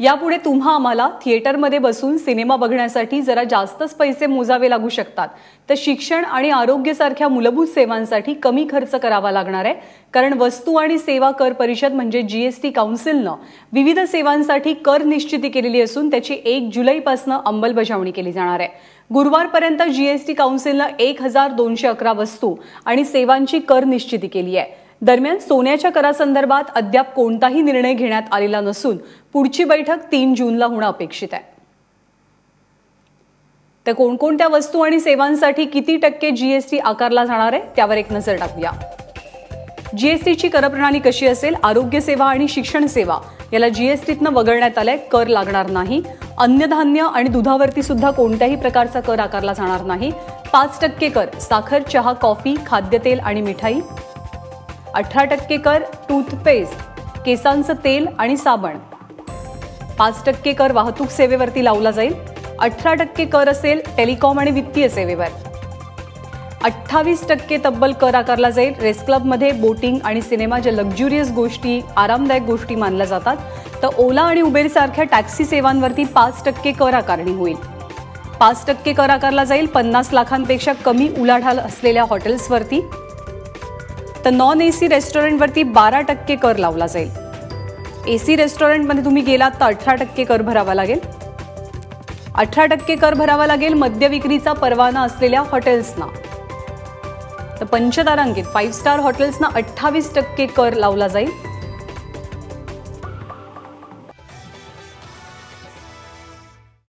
यापुढे तुम्हा आम्हाला थिएटरमध्ये बसून सिनेमा बघण्यासाठी जरा जास्तच पैसे मोजावे लागू शकतात. तर शिक्षण आणि आरोग्यासारख्या मूलभूत सेवांसाठी कमी खर्च करावा लागणार आहे. कारण वस्तू आणि सेवा कर परिषद म्हणजे जीएसटी काउन्सिलनं विविध सेवांसाठी कर निश्चिती केलेली असून त्याची एक जुलैपासून अंमलबजावणी केली जाणार आहे. गुरुवारपर्यंत जीएसटी काउन्सिलनं एक हजार दोनशे अकरा वस्तू आणि सेवांची कर निश्चिती केली आहे. दरम्यान सोन्याच्या करासंदर्भात अद्याप कोणताही निर्णय घेण्यात आलेला नसून पुढची बैठक तीन जूनला होणं अपेक्षित आहे. तर कोणकोणत्या वस्तू आणि सेवांसाठी किती टक्के जीएसटी आकारला जाणार आहे त्यावर एक नजर टाकूया. जीएसटीची करप्रणाली कशी असेल आरोग्य सेवा आणि शिक्षण सेवा याला जीएसटीतनं वगळण्यात आलंय कर लागणार नाही. अन्नधान्य आणि दुधावरती सुद्धा कोणत्याही प्रकारचा कर आकारला जाणार नाही. पाच टक्के कर साखर चहा कॉफी खाद्यतेल आणि मिठाई. अठरा टक्के कर टूथपेस्ट केसांचं तेल आणि साबण. पाच टक्के कर वाहतूक सेवेवरती लावला जाईल. अठरा टक्के कर असेल टेलिकॉम आणि वित्तीय सेवेवर. अठ्ठावीस टक्के तब्बल कर आकारला जाईल. रेस क्लबमध्ये बोटिंग आणि सिनेमा ज्या लक्झुरियस गोष्टी आरामदायक गोष्टी मानल्या जातात तर ओला आणि उबेर सारख्या टॅक्सी सेवांवरती पाच टक्के कर आकारणी होईल. पाच टक्के कर आकारला जाईल. पन्नास लाखांपेक्षा कमी उलाढाल असलेल्या हॉटेल्सवरती. तर नॉन ए सी रेस्टॉरंटवरती बारा टक्के कर लावला जाईल. ए सी रेस्टॉरंटमध्ये तुम्ही गेलात तर अठरा टक्के कर भरावा लागेल. अठरा टक्के कर भरावा लागेल मद्य विक्रीचा परवाना असलेल्या हॉटेल्सना. तर पंचतारांकित फाईव्ह स्टार हॉटेल्सना अठ्ठावीस टक्के कर लावला जाईल.